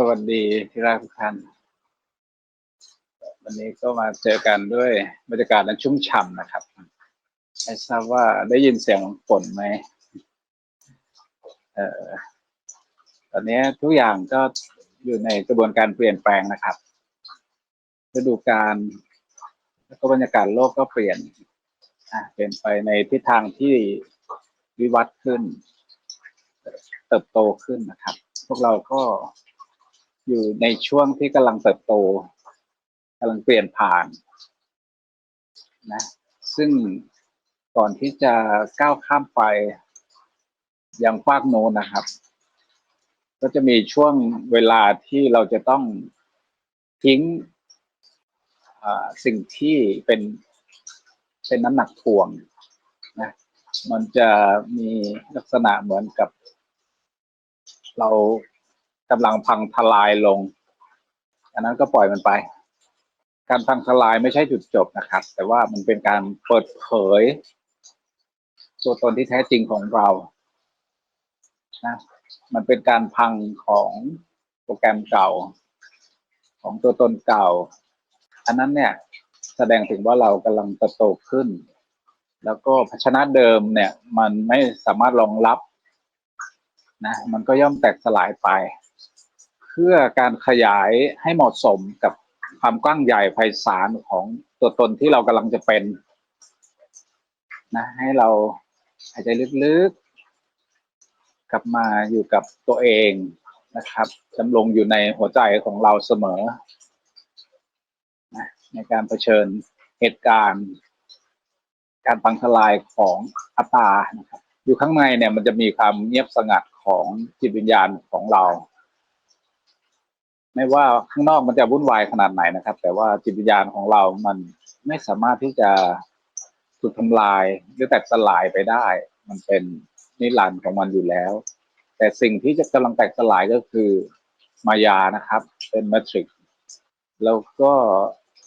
สวัสดีที่รักทุกท่าน วันนี้ก็มาเจอกันด้วยบรรยากาศนั้นชุ่มฉ่ำนะครับ ไม่ทราบว่าได้ยินเสียงฝนไหมเอ่อตอนนี้ทุกอย่างก็อยู่ในกระบวนการเปลี่ยนแปลงนะครับฤดูกาลแล้วก็บรรยากาศโลกก็เปลี่ยนเปลี่ยนไปในทิศทางที่วิวัฒน์ขึ้น เติบโตขึ้นนะครับ พวกเราก็ อยู่ในช่วงที่กำลังเติบโตกำลังเปลี่ยนผ่านนะ ซึ่งก่อนที่จะก้าวข้ามไปยังฟากโน้นนะครับ ก็จะมีช่วงเวลาที่เราจะต้องทิ้งสิ่งที่เป็นเป็นน้ำหนักถ่วงนะมันจะมีลักษณะเหมือนกับ เรา กำลังพังทลายลง อันนั้นก็ปล่อยมันไป การพังทลายไม่ใช่จุดจบนะครับ แต่ว่ามันเป็นการเปิดเผย ตัวตนที่แท้จริงของเรานะมันเป็นการพังของโปรแกรมเก่า ของตัวตนเก่า อันนั้นเนี่ยแสดงถึงว่าเรากำลังเติบโตขึ้น แล้วก็ภาชนะเดิมเนี่ย มันไม่สามารถรองรับนะ มันก็ย่อมแตกสลายไป พื่อการขยายให้เหมาะสมกับความกว้างใหญ่ไพศาลของตัวตนที่เรากำลังจะเป็นนะให้เราหายใจลึกๆ กลับมาอยู่กับตัวเองนะครับดำรงอยู่ในหัวใจของเราเสมอนะในการเผชิญเหตุการณ์ การพังทลายของอัตตานะครับอยู่ข้างในเนี่ยมันจะมีความเงียบสงัดของจิตวิญญาณของเรา ไม่ว่าข้างนอกมันจะวุ่นวายขนาดไหนนะครับ แต่ว่าจิตวิญญาณของเรามันไม่สามารถที่จะถูกทำลายหรือแตกสลายไปได้ มันเป็นนิรันดร์ของมันอยู่แล้ว แต่สิ่งที่จะกำลังแตกสลายก็คือมายานะครับ เป็นแมทริกซ์แล้วก็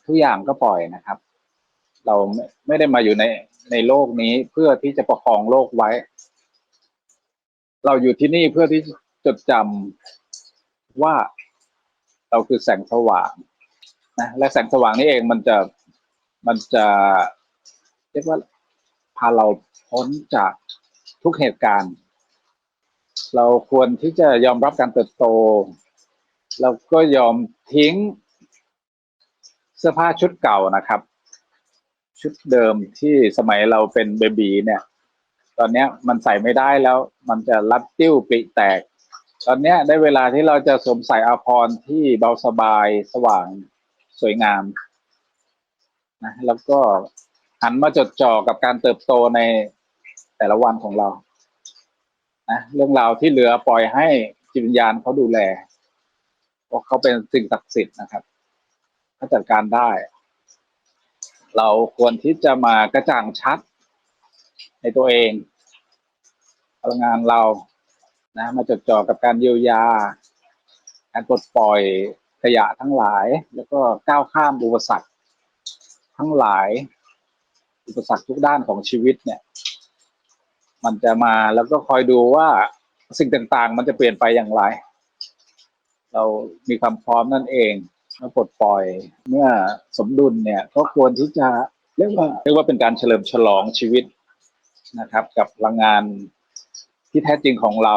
ทุกอย่างก็ปล่อยนะครับ เราไม่ไม่ได้มาอยู่ในในโลกนี้เพื่อที่จะประคองโลกไว้ เราอยู่ที่นี่เพื่อที่จะจดจำว่า เราคือแสงสว่างนะและแสงสว่างนี่เองมันจะมันจะเรียกว่าพาเราพ้นจากทุกเหตุการณ์ เราควรที่จะยอมรับการเติบโต เราก็ยอมทิ้งเสื้อผ้าชุดเก่านะครับ ชุดเดิมที่สมัยเราเป็นเบบีเนี่ย ตอนนี้มันใส่ไม่ได้แล้ว มันจะรัดติ้วปริแตก ตอนนี้ได้เวลาที่เราจะสวมใส่อาภรณ์ที่เบาสบายสว่างสวยงามนะแล้วก็หันมาจดจ่อกับการเติบโตในแต่ละวันของเรานะเรื่องราวที่เหลือปล่อยให้จิตวิญญาณเขาดูแลเพราะเขาเป็นสิ่งศักดิ์สิทธิ์นะครับเขาจัดการได้ เราควรที่จะมากระจ่างชัดในตัวเองพลังงานเรา นะมาจดจ่อกับการเยียวยา การปลดปล่อยขยะทั้งหลาย แล้วก็ก้าวข้ามอุปสรรคทั้งหลาย อุปสรรคทุกด้านของชีวิตเนี่ย มันจะมาแล้วก็คอยดูว่าสิ่งต่างๆ มันจะเปลี่ยนไปอย่างไร เรามีความพร้อมนั่นเองเมื่อปลดปล่อยเมื่อสมดุลเนี่ยก็ควรที่จะเรียกว่าเรียกว่าเป็นการเฉลิมฉลองชีวิตนะครับ กับพลังงาน ที่แท้จริงของเรา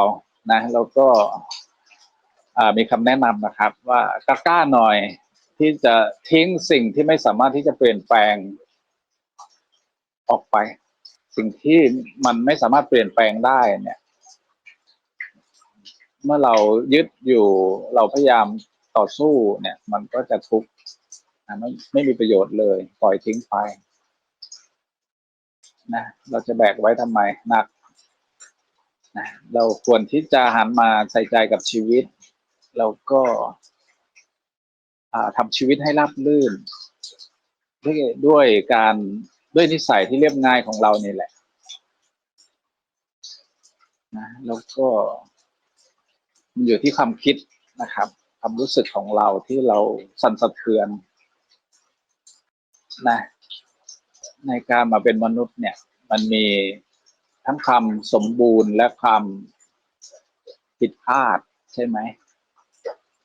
นะแล้วก็มีคำแนะนำนะครับ ว่ากล้าๆหน่อยที่จะทิ้งสิ่งที่ไม่สามารถที่จะเปลี่ยนแปลงออกไป สิ่งที่มันไม่สามารถเปลี่ยนแปลงได้เนี่ย เมื่อเรายึดอยู่เราพยายามต่อสู้เนี่ย มันก็จะทุกข์ไม่ไม่มีประโยชน์เลยปล่อยทิ้งไปนะเราจะแบกไว้ทำไมหนัก นะเราควรที่จะหันมาใส่ใจกับชีวิต แล้วก็ทำชีวิตให้ราบรื่น ด้วยด้วยการด้วยนิสัยที่เรียบง่ายของเรานี่แหละนะแล้วก็มันอยู่ที่ความคิดนะครับความรู้สึกของเราที่เราสั่นสะเทือนนะในการมาเป็นมนุษย์เนี่ย มันมี ทั้งความสมบูรณ์และความผิดพลาดใช่ไหม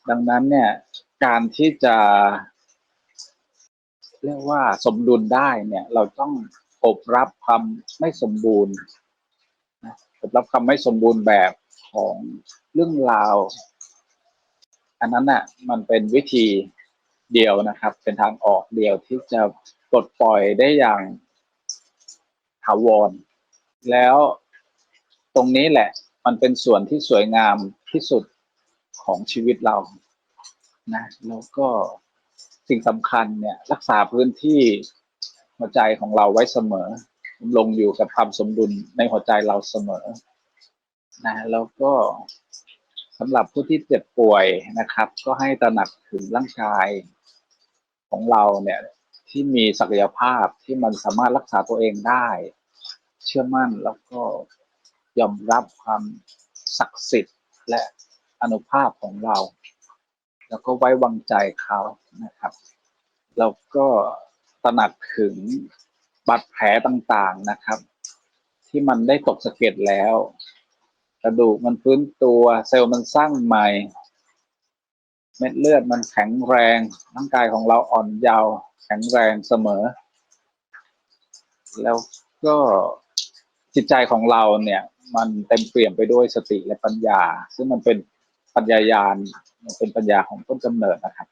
ดังนั้นเนี่ย การที่จะ เรียกว่าสมดุลได้เนี่ย เราต้องอบรับความไม่สมบูรณ์อบรับความไม่สมบูรณ์แบบของเรื่องราว อันนั้นน่ะ มันเป็นวิธีเดียวนะครับ เป็นทางออกเดียวที่จะปลดปล่อยได้อย่างถาวร แล้วตรงนี้แหละ มันเป็นส่วนที่สวยงามที่สุดของชีวิตเรานะแล้วก็สิ่งสำคัญเนี่ย รักษาพื้นที่หัวใจของเราไว้เสมอ ลงอยู่กับความสมดุลในหัวใจเราเสมอนะแล้วก็สำหรับผู้ที่เจ็บป่วยนะครับ ก็ให้ตระหนักถึงร่างกายของเราเนี่ยที่มีศักยภาพที่มันสามารถรักษาตัวเองได้ เชื่อมั่นแล้วก็ยอมรับความศักดิ์สิทธิ์และอนุภาพของเรา แล้วก็ไว้วางใจเขานะครับ แล้วก็ตระหนักถึงบาดแผลต่างๆนะครับ ที่มันได้ตกสะเก็ดแล้ว กระดูกมันฟื้นตัวเซลล์มันสร้างใหม่ เม็ดเลือดมันแข็งแรงร่างกายของเราอ่อนเยาว์แข็งแรงเสมอ แล้วก็ จิตใจของเราเนี่ย มันเต็มเปี่ยมไปด้วยสติและปัญญา ซึ่งมันเป็นปัญญายาณมันเป็นปัญญาของต้นกำเนิดนะครับ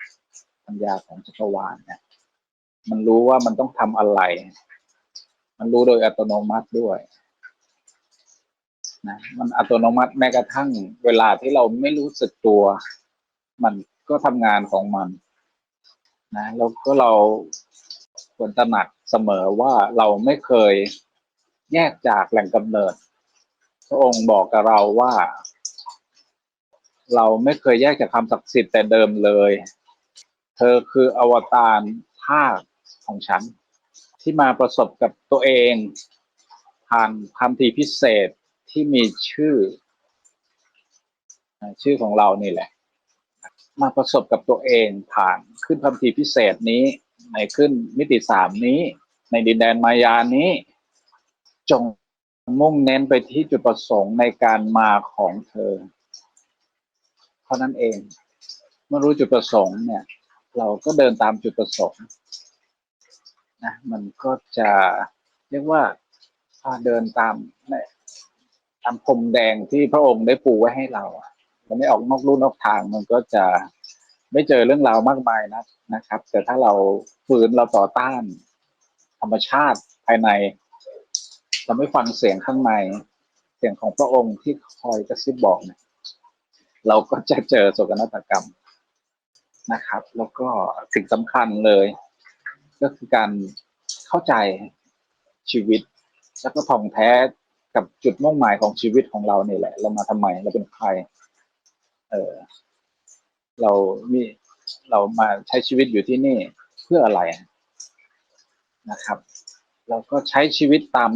ปัญญาของจักรวาลเนี่ย มันรู้ว่ามันต้องทำอะไร มันรู้โดยอัตโนมัติด้วยนะมันอัตโนมัติแม้กระทั่งเวลาที่เราไม่รู้สึกตัว มันก็ทำงานของมันนะแล้วก็เราควรตระหนักเสมอว่าเราไม่เคย แยกจากแหล่งกำเนิด พระองค์บอกกับเราว่า เราไม่เคยแยกจากคำศักดิ์สิทธิ์แต่เดิมเลย เธอคืออวตารภาคของฉัน ที่มาประสบกับตัวเอง ผ่านคำทีพิเศษที่มีชื่อ ชื่อของเรานี่แหละ มาประสบกับตัวเองผ่านขึ้นคำทีพิเศษนี้ในขึ้นมิติสามนี้ ในดินแดนมายานี้ จงมุ่งเน้นไปที่จุดประสงค์ในการมาของเธอ เท่านั้นเอง เมื่อรู้จุดประสงค์เนี่ย เราก็เดินตามจุดประสงค์นะมันก็จะเรียกว่าเดินตามตามพรมแดงที่พระองค์ได้ปูไว้ให้เราเราไม่ออกนอกลู่นอกทางมันก็จะไม่เจอเรื่องราวมากมายนะนะครับ แต่ถ้าเราฝืนเราต่อต้าน ธรรมชาติภายใน เราไม่ฟังเสียงข้างใน เสียงของพระองค์ที่คอยกระซิบบอกเนี่ยเราก็จะเจอโศกนาฏกรรมนะครับ แล้วก็สิ่งสำคัญเลย ก็คือการเข้าใจชีวิต แล้วก็ท่องแท้กับจุดมุ่งหมายของชีวิตของเราเนี่ยแหละ เรามาทำไมเราเป็นใคร เออเรามีเรามาใช้ชีวิตอยู่ที่นี่เพื่ออะไรนะครับ เราก็ใช้ชีวิตตาม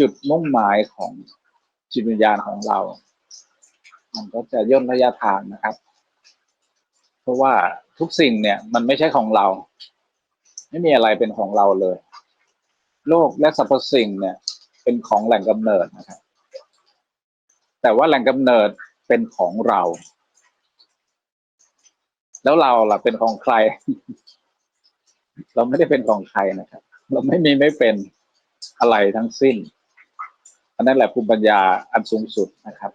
จุดมุ่งหมายของจิตวิญญาณของเรา มันก็จะย่นระยะทางนะครับ เพราะว่าทุกสิ่งเนี่ย มันไม่ใช่ของเรา ไม่มีอะไรเป็นของเราเลย โลกและสรรพสิ่งเนี่ย เป็นของแหล่งกำเนิดนะครับ แต่ว่าแหล่งกำเนิดเป็นของเรา แล้วเราล่ะเป็นของใคร เราไม่ได้เป็นของใครนะครับ เราไม่มีไม่เป็นอะไรทั้งสิ้น อันนั้นแหละภูมิปัญญาอันสูงสุดนะครับ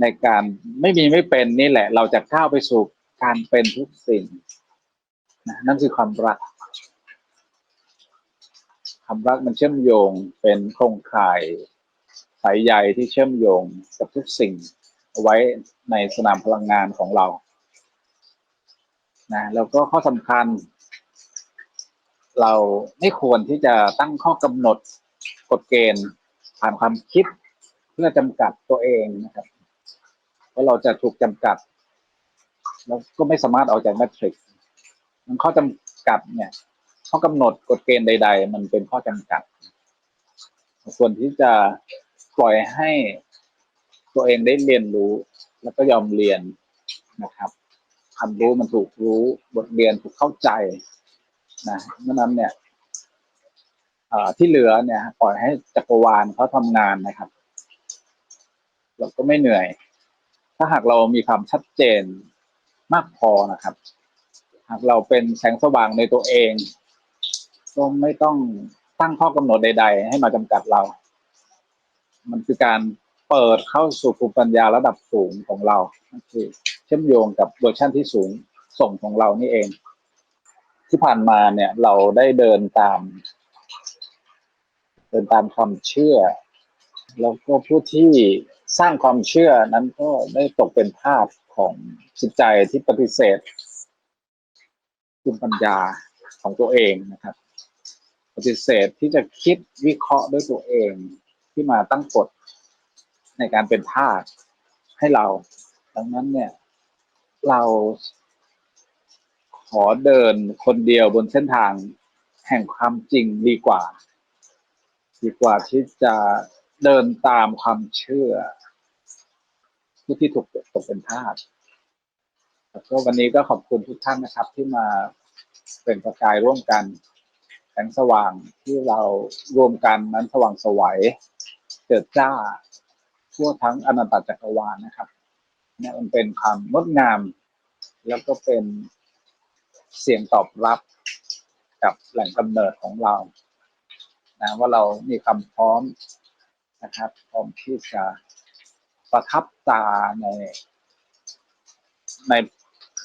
ในการไม่มีไม่เป็นนี่แหละ เราจะก้าวไปสู่การเป็นทุกสิ่งนะนั่นคือความรักความรักมันเชื่อมโยงเป็นโครงข่ายสายใยที่เชื่อมโยงกับทุกสิ่งไว้ในสนามพลังงานของเรานะแล้วก็ข้อสำคัญ เราไม่ควรที่จะตั้งข้อกำหนด กฎเกณฑ์ผ่านความคิดเพื่อจำกัดตัวเองนะครับเพราะเราจะถูกจำกัด แล้วก็ไม่สามารถออกจากแมทริกซ์มันข้อจำกัดเนี่ยข้อกำหนดกฎเกณฑ์ใด ๆ มันเป็นข้อจำกัดควรที่จะปล่อยให้ตัวเองได้เรียนรู้ แล้วก็ยอมเรียนนะครับความรู้มันถูกรู้บทเรียนถูกเข้าใจนะเมื่อนั้นเนี่ย ที่เหลือเนี่ยปล่อยให้จักรวาลเขาทำงานนะครับ เราก็ไม่เหนื่อย ถ้าหากเรามีความชัดเจนมากพอนะครับ หากเราเป็นแสงสว่างในตัวเองก็ไม่ต้องตั้งข้อกำหนดใด ๆ ให้มาจำกัดเรา มันคือการเปิดเข้าสู่ภูมิปัญญาระดับสูงของเราคือเชื่อมโยงกับเวอร์ชันที่สูงส่งของเรานี่เอง ที่ผ่านมาเนี่ยเราได้เดินตาม เดินตามความเชื่อ แล้วก็ผู้ที่สร้างความเชื่อนั้นก็ได้ตกเป็นทาสของจิตใจที่ปฏิเสธภูมิปัญญาของตัวเองนะครับ ปฏิเสธที่จะคิดวิเคราะห์ด้วยตัวเองที่มาตั้งกฎในการเป็นทาสให้เรา ดังนั้นเนี่ย เราขอเดินคนเดียวบนเส้นทางแห่งความจริงดีกว่า ดีกว่าที่จะเดินตามความเชื่อ ผู้ที่ถูกตกเป็นทาสแล้วก็วันนี้ก็ขอบคุณทุกท่านนะครับ ที่มาเป็นประกายร่วมกันแสงสว่างที่เรารวมกันนั้นสว่างสวัยเจิดจ้าทั่วทั้งอนันตจักรวาลนะครับนี่มันเป็นความงดงาม แล้วก็เป็นเสียงตอบรับกับแหล่งกำเนิดของเรา นะว่าเรามีความพร้อมนะครับพร้อมที่จะประทับตาใน ใน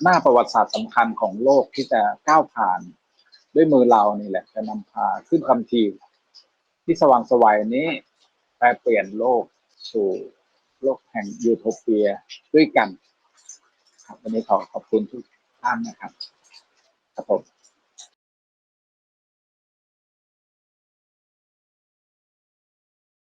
หน้าประวัติศาสตร์สำคัญของโลกที่จะก้าวผ่านด้วยมือเรานี่แหละ จะนำพาขึ้นคำทีที่สว่างสวัยนี้แปลเปลี่ยนโลกสู่โลกแห่งยูโทเปียด้วยกัน ครับวันนี้ขอขอบคุณทุกท่านนะครับครับผม